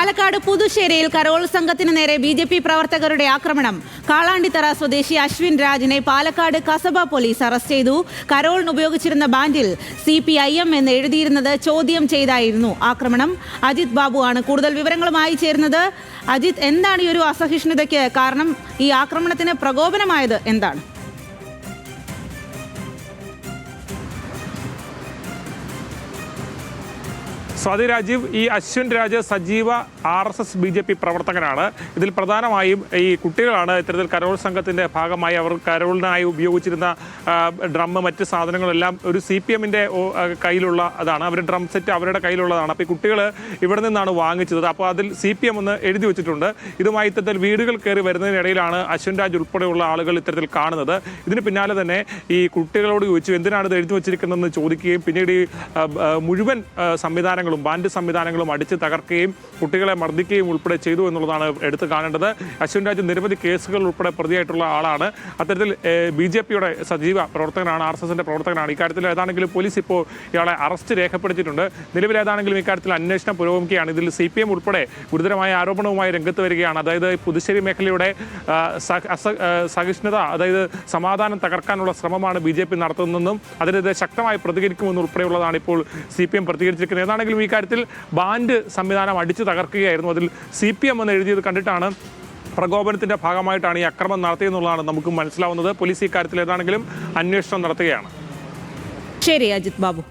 Palakkad പുതുശ്ശേരിയിൽ Carol സംഘത്തിന് നേരെ B J P പ്രവർത്തകരുടെ ആക്രമണം. കാളാണ്ടിത്തറ സ്വദേശി അശ്വിൻ രാജിനെ പാലക്കാട് കസബ പോലീസ് അറസ്റ്റ് ചെയ്തു. കരോളിന് ഉപയോഗിച്ചിരുന്ന ബാൻഡിൽ സി പി ഐ എം എന്ന് എഴുതിയിരുന്നത് ചോദ്യം ചെയ്തായിരുന്നു ആക്രമണം. അജിത് ബാബു ആണ് കൂടുതൽ വിവരങ്ങളുമായി ചേരുന്നത്. അജിത് എന്താണ് ഈ ഒരു അസഹിഷ്ണുതയ്ക്ക് കാരണം? ഈ ആക്രമണത്തിന് പ്രകോപനമായത് എന്താണ്? സ്വാതി രാജീവ് ഈ അശ്വിൻ രാജ് സജീവ R S S B J P പ്രവർത്തകനാണ് ഇതിൽ പ്രധാനമായും ഈ കുട്ടികളാണ് ഇത്തരത്തിൽ കരോൾ സംഘത്തിന്റെ ഭാഗമായി അവർ കരോളിനായി ഉപയോഗിച്ചിരുന്ന ഡ്രമ്മ് മറ്റ് സാധനങ്ങളെല്ലാം ഒരു സി പി എമ്മിന്റെ കയ്യിലുള്ള അതാണ്. അവർ ഡ്രം സെറ്റ് അവരുടെ കയ്യിലുള്ളതാണ്. അപ്പോൾ ഈ കുട്ടികൾ ഇവിടെ നിന്നാണ് വാങ്ങിച്ചത്. അപ്പോൾ അതിൽ സി പി എം എന്ന് എഴുതി വെച്ചിട്ടുണ്ട്. ഇതുമായി ഇത്തരത്തിൽ വീടുകൾ കയറി വരുന്നതിനിടയിലാണ് അശ്വിൻ രാജ് ഉൾപ്പെടെയുള്ള ആളുകൾ ഇത്തരത്തിൽ കാണുന്നത്. ഇതിന് പിന്നാലെ തന്നെ ഈ കുട്ടികളോട് ചോദിച്ചു എന്തിനാണ് ഇത് എഴുതി വെച്ചിരിക്കുന്നതെന്ന് ചോദിക്കുകയും പിന്നീട് ഈ മുഴുവൻ ആ, സംവിധാനങ്ങളും ബാൻഡ് സംവിധാനങ്ങളും അടിച്ച് തകർക്കുകയും കുട്ടികളെ മർദ്ദിക്കുകയും ഉൾപ്പെടെ ചെയ്തു എന്നുള്ളതാണ് എടുത്തു കാണേണ്ടത്. അശ്വിൻ രാജ് നിരവധി കേസുകൾ ഉൾപ്പെടെ പ്രതിയായിട്ടുള്ള ആളാണ്. അത്തരത്തിൽ ബി ജെ പിയുടെ സജീവ പ്രവർത്തകനാണ് ആർ എസ് എസിന്റെ പ്രവർത്തകനാണ്. ഇക്കാര്യത്തിൽ ഏതാണെങ്കിലും പോലീസ് ഇപ്പോൾ ഇയാളെ അറസ്റ്റ് രേഖപ്പെടുത്തിയിട്ടുണ്ട്. നിലവിൽ ഏതാണെങ്കിലും ഇക്കാര്യത്തിൽ അന്വേഷണം പുരോഗമിക്കുകയാണ്. ഇതിൽ സി പി എം ഉൾപ്പെടെ ഗുരുതരമായ ആരോപണവുമായി രംഗത്ത് വരികയാണ്. അതായത് പുതുശ്ശേരി മേഖലയുടെ സഹിഷ്ണുത അതായത് സമാധാനം തകർക്കാനുള്ള ശ്രമമാണ് ബി ജെ പി നടത്തുന്നതെന്നും അതിനെതിരെ ശക്തമായി പ്രതികരിക്കുമെന്ന് ഉൾപ്പെടെയുള്ളതാണ് ഇപ്പോൾ സി പി എം പ്രതികരിച്ചിരിക്കുന്നത്. ഏതാണെങ്കിലും ഈ കാര്യത്തിൽ ബാൻഡ് സംവിധാനം അടിച്ചു തകർക്കുകയായിരുന്നു. അതിൽ സി പി എം എന്ന് എഴുതിയത് കണ്ടിട്ടാണ് പ്രകോപനത്തിന്റെ ഭാഗമായിട്ടാണ് ഈ അക്രമം നടത്തിയെന്നുള്ളതാണ് നമുക്ക് മനസ്സിലാവുന്നത്. പോലീസ് ഇക്കാര്യത്തിൽ ഏതാണെങ്കിലും അന്വേഷണം നടത്തുകയാണ്. ശരി അജിത് ബാബു.